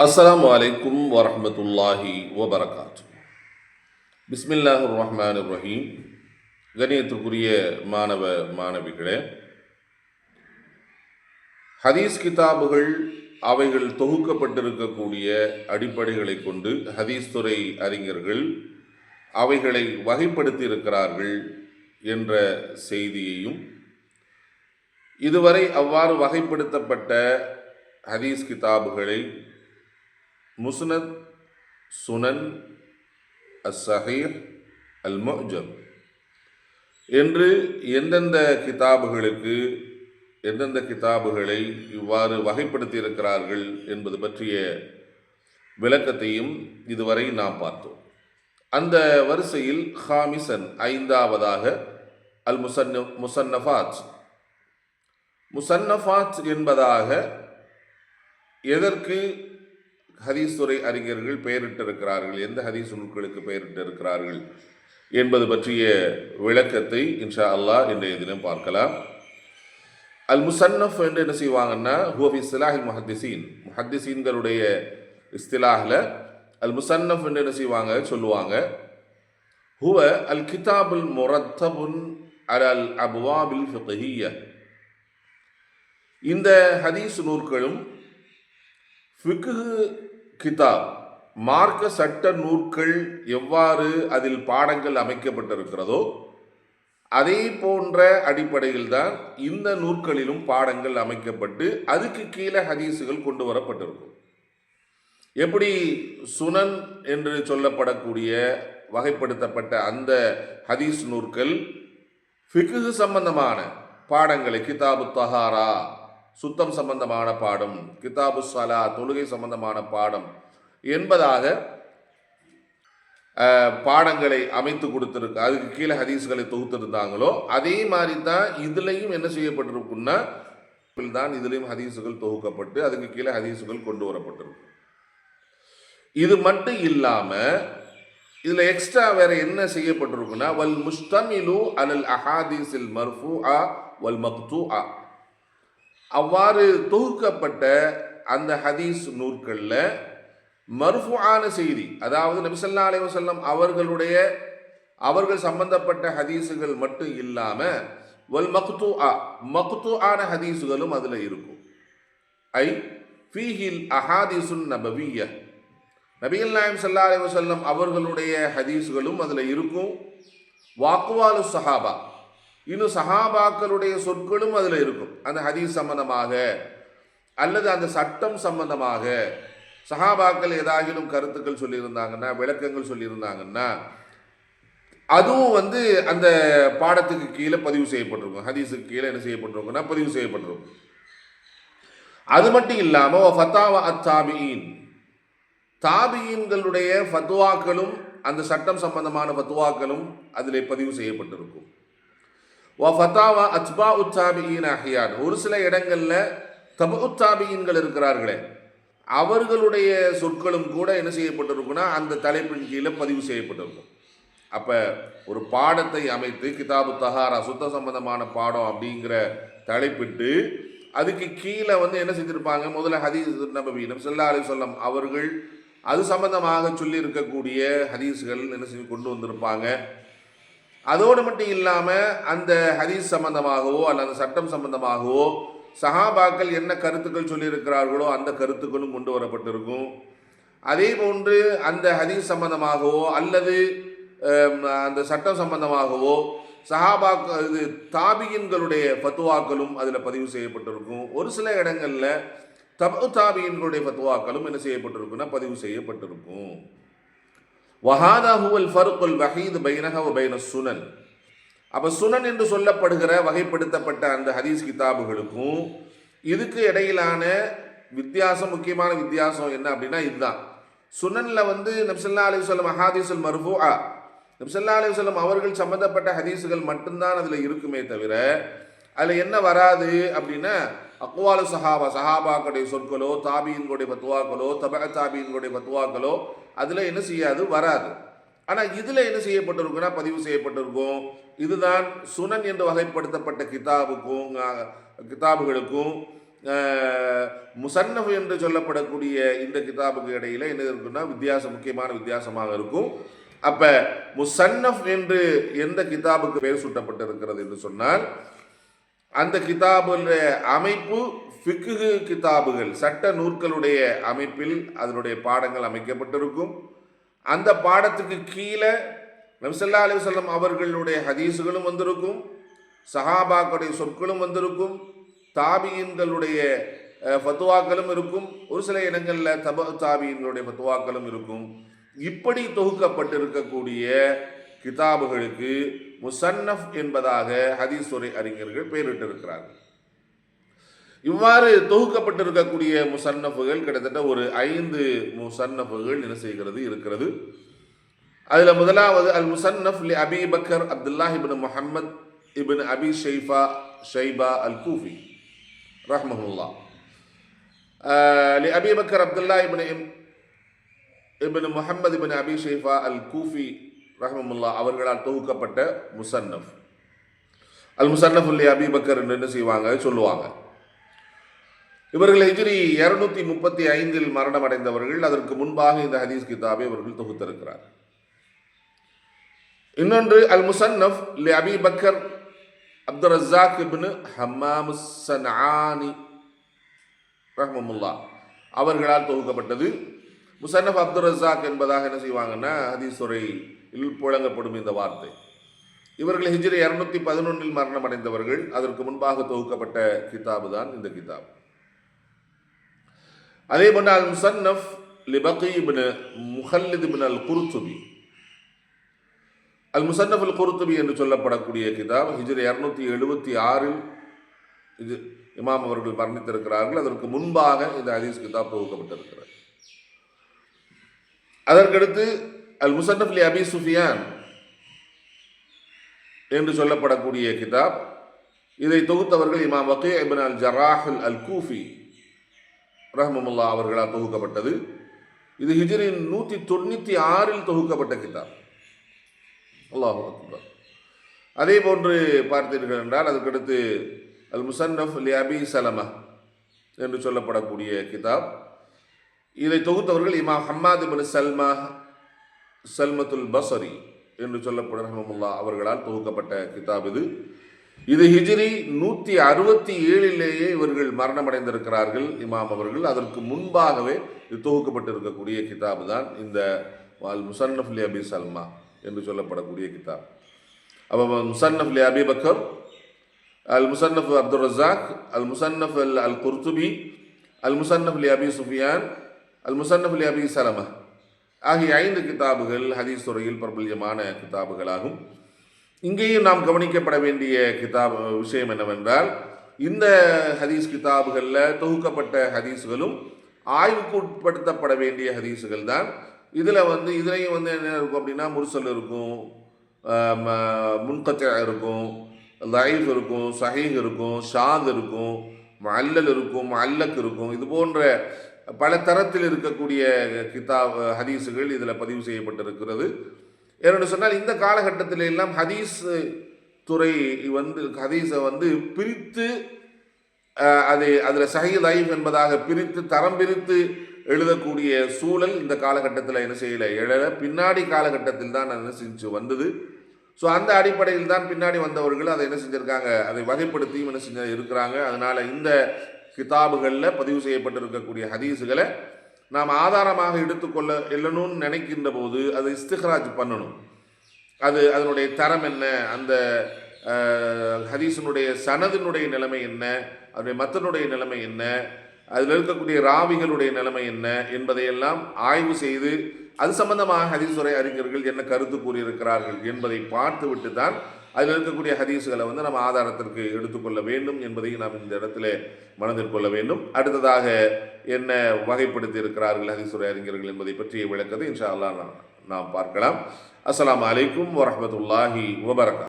அஸ்லாம் அலைக்கும் வரமத்துல்லாஹி வபரகாத் பிஸ்மில்லாஹ் ரஹ்மான் ரஹீம் கணியத்துக்குரிய மாணவ மாணவிகளே ஹதீஸ் கிதாபுகள் அவைகள் தொகுக்கப்பட்டிருக்கக்கூடிய அடிப்படைகளை கொண்டு ஹதீஸ் துறை அறிஞர்கள் அவைகளை வகைப்படுத்தி இருக்கிறார்கள் என்ற செய்தியையும் இதுவரை அவ்வாறு வகைப்படுத்தப்பட்ட ஹதீஸ் கிதாபுகளை முஸ்னத் சுனன் அசஹீர் அல் முஜம் என்று எந்தெந்த கிதாபுகளுக்கு எந்தெந்த கிதாபுகளை இவ்வாறு வகைப்படுத்தியிருக்கிறார்கள் என்பது பற்றிய விளக்கத்தையும் இதுவரை நாம் பார்த்தோம். அந்த வரிசையில் ஹாமிசன் ஐந்தாவதாக அல் முசன்ன முசன்னஃபாத். முசன்னஃபாத் என்பதாக எதற்கு ஹதீஸ்துறை அறிஞர்கள் பெயரிட்டிருக்கிறார்கள். எந்த ஹதீஸ் நூல்களுக்கு பெயரிட்டிருக்கிறார்கள் என்பது பற்றிய விளக்கத்தை இன்ஷா அல்லாஹ் இன்றைய தினம் பார்க்கலாம். அல் முசன்னஃப் என்று என்ன செய்வாங்கன்னா ஹூஃபி இஸ்லாஹில் முஹத்திசீன் முஹத்திசீன்களுடைய இஸ்திலாஹில் அல் முசன்னஃப் என்று என்ன செய்வாங்க? சொல்லுவாங்க ஹுவ அல் கிதாபுல் முரத்தபுன் அல் அல் அபுவாபில் இந்த ஹதீஸ் நூற்களும் ஃபிக்ஹு கிதாப். மார்க்க சட்ட நூற்கள் எவ்வாறு அதில் பாடங்கள் அமைக்கப்பட்டிருக்கிறதோ அதே போன்ற அடிப்படையில் தான் இந்த நூற்களிலும் பாடங்கள் அமைக்கப்பட்டு அதுக்கு கீழே ஹதீஸுகள் கொண்டு வரப்பட்டிருக்கும். எப்படி சுனன் என்று சொல்லப்படக்கூடிய வகைப்படுத்தப்பட்ட அந்த ஹதீஸ் நூற்கள் ஃபிக்கு சம்பந்தமான பாடங்களை கிதாபு தஹாரா சுத்தம் சம்பந்தமான பாடம் கிதாபு சலா தொழுகை சம்பந்தமான பாடம் என்பதாக பாடங்களை அமைத்து கொடுத்துருக்கு அதுக்கு கீழே ஹதீஸ்களை தொகுத்திருந்தாங்களோ அதே மாதிரி தான் இதுலேயும் என்ன செய்யப்பட்டிருக்குன்னா தான் இதுலேயும் ஹதீஸுகள் தொகுக்கப்பட்டு அதுக்கு கீழே ஹதீஸுகள் கொண்டு வரப்பட்டிருக்கு. இது மட்டும் இல்லாமல் இதில் எக்ஸ்ட்ரா வேற என்ன செய்யப்பட்டிருக்குன்னா வல் முஸ்தமிலு அலல் அஹாதீஸில் அ வல் மக்து அ அவ்வாறு தொகுக்கப்பட்ட அந்த ஹதீஸ் நூற்களில் மர்ஃபுஆன செய்தி அதாவது நபிசல்லா அலி வசல்லம் அவர்களுடைய அவர்கள் சம்பந்தப்பட்ட ஹதீஸுகள் மட்டும் இல்லாமல் வல் மக்து ஆ மக்து ஆன ஹதீஸுகளும் அதில் இருக்கும். ஐ ஃபீஹில் அஹாதீசுன் நபவிய நபிகள் நாயம் சல்லா அலி வசல்லம் அவர்களுடைய ஹதீஸுகளும் அதில் இருக்கும். வாக்குவாலு சஹாபா இன்னும் சஹாபாக்களுடைய சொற்களும் அதில் இருக்கும். அந்த ஹதீஸ் சம்பந்தமாக அல்லது அந்த சட்டம் சம்பந்தமாக சஹாபாக்கள் ஏதாகிலும் கருத்துக்கள் சொல்லியிருந்தாங்கன்னா விளக்கங்கள் சொல்லியிருந்தாங்கன்னா அதுவும் வந்து அந்த பாடத்துக்கு கீழே பதிவு செய்யப்பட்டிருக்கும். ஹதீஸுக்கு கீழே என்ன செய்யப்பட்டிருக்கும்னா பதிவு செய்யப்பட்டிருக்கும். அது மட்டும் இல்லாமல் ஃபத்தாவா அத்தாபியின் தாபியின்களுடைய ஃபத்வாக்களும் அந்த சட்டம் சம்பந்தமான ஃபத்வாக்களும் அதில் பதிவு செய்யப்பட்டிருக்கும். வ ஃபத்தாவா அத்பா உத்தாபியின் அஹியான் ஒரு சில இடங்களில் தப உத்தாபியின்கள் இருக்கிறார்களே. அவர்களுடைய சொற்களும் கூட என்ன செய்யப்பட்டிருக்குன்னா அந்த தலைப்பின் கீழே பதிவு செய்யப்பட்டிருக்கும். அப்போ ஒரு பாடத்தை அமைத்து கிதாபு தஹாரா சுத்த சம்பந்தமான பாடம் அப்படிங்கிற தலைப்பிட்டு அதுக்கு கீழே வந்து என்ன செஞ்சுருப்பாங்க? முதல்ல ஹதீஸ் நபவி நபி ஸல்லல்லாஹு அலைஹி அவர்கள் அது சம்பந்தமாக சொல்லி இருக்கக்கூடிய ஹதீஸ்கள் என்ன செஞ்சு கொண்டு வந்திருப்பாங்க? அதோடு மட்டும் இல்லாமல் அந்த ஹதீஸ் சம்பந்தமாகவோ அல்ல அந்த சட்டம் சம்பந்தமாகவோ சஹாபாக்கள் என்ன கருத்துக்கள் சொல்லியிருக்கிறார்களோ அந்த கருத்துக்களும் கொண்டு வரப்பட்டிருக்கும். அதே போன்று அந்த ஹதீஸ் சம்பந்தமாகவோ அல்லது அந்த சட்டம் சம்பந்தமாகவோ சஹாபா இது தாபியின்களுடைய பத்துவாக்களும் அதில் பதிவு செய்யப்பட்டிருக்கும். ஒரு சில இடங்களில் தபு தாபியின்களுடைய பத்துவாக்களும் என்ன செய்யப்பட்டிருக்குன்னா பதிவு செய்யப்பட்டிருக்கும். வஹாதா ஹுவல் ஃபருக்குல் வஹீது பைனஹ பைன சுனன். அப்போ சுனன் என்று சொல்லப்படுகிற வகைப்படுத்தப்பட்ட அந்த ஹதீஸ் கிதாபுகளுக்கும் இதுக்கு இடையிலான வித்தியாசம் முக்கியமான வித்தியாசம் என்ன அப்படின்னா இதுதான். சுனனில் வந்து நப்சல்லா அலி சொல்லம் ஹாதீசுல் ஆ நப்சல்லா அலி சொல்லம் அவர்கள் சம்பந்தப்பட்ட ஹதீஸுகள் மட்டும்தான் அதில் இருக்குமே தவிர அதில் என்ன வராது அப்படின்னா அக்வாலு சஹாபா சஹாபாக்களுடைய சொற்களோ தாபியின்களுடைய பத்துவாக்களோ தபக தாபியின்களுடைய பத்துவாக்களோ அதில் என்ன செய்யாது? வராது. ஆனால் இதில் என்ன செய்யப்பட்டிருக்குன்னா பதிவு செய்யப்பட்டிருக்கும். இதுதான் சுனன் என்று வகைப்படுத்தப்பட்ட கிதாபுக்கும் கிதாபுகளுக்கும் முசன்னஃப் என்று சொல்லப்படக்கூடிய இந்த கிதாபுக்கு இடையில என்ன இருக்குன்னா வித்தியாசம் முக்கியமான வித்தியாசமாக இருக்கும். அப்போ முசன்னஃப் என்று எந்த கிதாபுக்கு பெயர் சூட்டப்பட்டிருக்கிறது என்று சொன்னால் அந்த கிதாபுடைய அமைப்பு ஃபிக்குகு கிதாபுகள் சட்ட நூற்களுடைய அமைப்பில் அதனுடைய பாடங்கள் அமைக்கப்பட்டிருக்கும். அந்த பாடத்துக்கு கீழே நம்சல்லா அலிவசல்லம் அவர்களுடைய ஹதீஸுகளும் வந்திருக்கும் சஹாபாக்களுடைய சொற்களும் வந்திருக்கும் தாபியின்களுடைய ஃபத்துவாக்களும் இருக்கும் ஒரு சில இடங்களில் தப தாபியின்களுடைய ஃபத்துவாக்களும் இருக்கும். இப்படி தொகுக்கப்பட்டிருக்கக்கூடிய கிதாபுகளுக்கு முசன்னஃப் என்பதாக ஹதீஸ் துறை அறிஞர்கள் பெயரிட்டிருக்கிறார்கள். இவ்வாறு தொகுக்கப்பட்டிருக்கக்கூடிய முசன்னஃபுகள் கிட்டத்தட்ட ஒரு ஐந்து முசன்னஃபுகள் என்ன செய்கிறது இருக்கிறது. அதில் முதலாவது அல் முசன்னஃப் லி Abi Bakr Abdullah ibn Muhammad ibn Abi Shaiba Shaiba al Kufi ரஹ்மஹுல்லா லி அபி பக்கர் அப்துல்லா இப்னு இம்- Muhammad ibn Abi Shaiba al Kufi ரஹ்மமுல்லா அவர்களால் தொகுக்கப்பட்ட முசன்னஃப். அல் முசன்னஃப் லி அபி பக்கர் என்று என்ன செய்வாங்க சொல்லுவாங்க. இவர்கள் எஜிரி இருநூத்தி முப்பத்தி ஐந்தில் மரணம் அடைந்தவர்கள் அதற்கு முன்பாக இந்த ஹதீஸ் கிதாபை அவர்கள் தொகுத்திருக்கிறார். இன்னொன்று al Musannaf li Abi Bakr Abdul Razzaq ibn Hammam ரஹ்மமுல்லா அவர்களால் தொகுக்கப்பட்டது. முசன்னஃப் அப்துல் ரஸாக் என்பதாக என்ன செய்வாங்கன்னா ஹதீஸ் புழங்கப்படும் இந்த வார்த்தை. இவர்கள் ஹிஜ்ரி இருநூத்தி பதினொன்றில் மரணம் அடைந்தவர்கள் அதற்கு முன்பாக தொகுக்கப்பட்ட கிதாபு தான் இந்த கிதாப். அதே போன்ற அல் முசன்னஃப் லிபகி இபின் முஹல்லித் இபின் அல் குருத்துபி அல் முசன்னஃப் அல் குருத்துபி என்று சொல்லப்படக்கூடிய கிதாப் ஹிஜ்ரி இருநூத்தி எழுபத்தி ஆறில் இது இமாம் அவர்கள் மரணித்திருக்கிறார்கள் அதற்கு முன்பாக இந்த ஹதீஸ் கிதாப் தொகுக்கப்பட்டிருக்கிறது. அதற்கடுத்து அல் முசன்னஃப் லி அபி சுஃபியான் என்று சொல்லப்படக்கூடிய கிதாப். இதை தொகுத்தவர்கள் இமாம் வக்கீ இபின் அல் ஜராஹுல் அல் கூஃபி ரஹ்மமுல்லா அவர்களால் தொகுக்கப்பட்டது. இது ஹிஜரின் நூற்றி தொண்ணூற்றி ஆறில் தொகுக்கப்பட்ட கிதாப். அல்லாஹு அக்பர். அதே போன்று பார்த்தீர்கள் என்றால் அதற்கடுத்து அல் முசன்னஃப் லி அபி சலமா என்று சொல்லப்படக்கூடிய கிதாப். இதை தொகுத்தவர்கள் இமாம் ஹம்மாத் இப்னு சல்மா சல்மத்துல் பசரி என்று சொல்லப்படும் ரஹமுல்லா அவர்களால் தொகுக்கப்பட்ட கிதாப் இது. இது ஹிஜ்ரி நூற்றி அறுபத்தி ஏழிலேயே இவர்கள் மரணமடைந்திருக்கிறார்கள் இமாம் அவர்கள். அதற்கு முன்பாகவே இது தொகுக்கப்பட்டிருக்கக்கூடிய கிதாப் தான் இந்த வால் முசன்னஃப் அபி சல்மா என்று சொல்லப்படக்கூடிய கிதாப். அப்போ Musannaf li Abi Bakr al Musannaf Abdul Razzaq al Musannaf al al Qurtubi al Musannaf li Abi Sufyan al Musannaf li Abi Salama. ஆகிய ஐந்து கிதாபுகள் ஹதீஸ் துறையில் பிரபல்யமான கிதாபுகளாகும். இங்கேயும் நாம் கவனிக்கப்பட வேண்டிய கிதாப் விஷயம் என்னவென்றால் இந்த ஹதீஸ் கிதாபுகளில் தொகுக்கப்பட்ட ஹதீஸுகளும் ஆய்வுக்கு உட்படுத்தப்பட வேண்டிய ஹதீஸுகள் தான். இதில் வந்து இதுலேயும் வந்து என்ன இருக்கும் அப்படின்னா முர்சல் இருக்கும் முன்கச்ச இருக்கும் லைஃப் இருக்கும் சஹீஹ் இருக்கும் ஷாத் இருக்கும் அல்லல் இருக்கும் அல்லக் இருக்கும். இது போன்ற பல தரத்தில் இருக்கக்கூடிய கிதாப் ஹதீஸுகள் இதில் பதிவு செய்யப்பட்டிருக்கிறது. ஏன்னு சொன்னால் இந்த காலகட்டத்தில் எல்லாம் ஹதீஸ் துறை வந்து ஹதீஸை வந்து பிரித்து அது அதில் சஹி லைஃப் என்பதாக பிரித்து தரம் பிரித்து எழுதக்கூடிய சூழல் இந்த காலகட்டத்தில் என்ன செய்யலை எழல. பின்னாடி காலகட்டத்தில் தான் என்ன செஞ்சு வந்தது. ஸோ அந்த அடிப்படையில் தான் பின்னாடி வந்தவர்கள் அதை என்ன செஞ்சுருக்காங்க அதை வகைப்படுத்தியும் என்ன செஞ்சு இருக்கிறாங்க. அதனால் இந்த கிதாபுகளில் பதிவு செய்யப்பட்டிருக்கக்கூடிய ஹதீஸுகளை நாம் ஆதாரமாக எடுத்துக்கொள்ள இல்லணும்னு நினைக்கின்ற போது அது இஸ்திஹராஜ் பண்ணணும். அது அதனுடைய தரம் என்ன? அந்த ஹதீசனுடைய ஹதீஸினுடைய சனதினுடைய நிலைமை என்ன? அதனுடைய மத்தனுடைய நிலைமை என்ன? அதில் இருக்கக்கூடிய ராவிகளுடைய நிலைமை என்ன? என்பதையெல்லாம் ஆய்வு செய்து அது சம்பந்தமாக ஹதீஸ்வரை அறிஞர்கள் என்ன கருத்து கூறியிருக்கிறார்கள் என்பதை பார்த்துவிட்டு தான் அதில் இருக்கக்கூடிய ஹதீஸுகளை வந்து நம்ம ஆதாரத்திற்கு எடுத்துக்கொள்ள வேண்டும் என்பதையும் நாம் இந்த இடத்துல மனதில் கொள்ள வேண்டும். அடுத்ததாக என்ன வகைப்படுத்தி இருக்கிறார்கள் ஹதீஸுரை அறிஞர்கள் என்பதை பற்றிய விளக்கத்தை இன்ஷா அல்லா நாம் பார்க்கலாம். அஸ்லாம் அலைக்கும் வரமத்துல்லாஹி வபரகா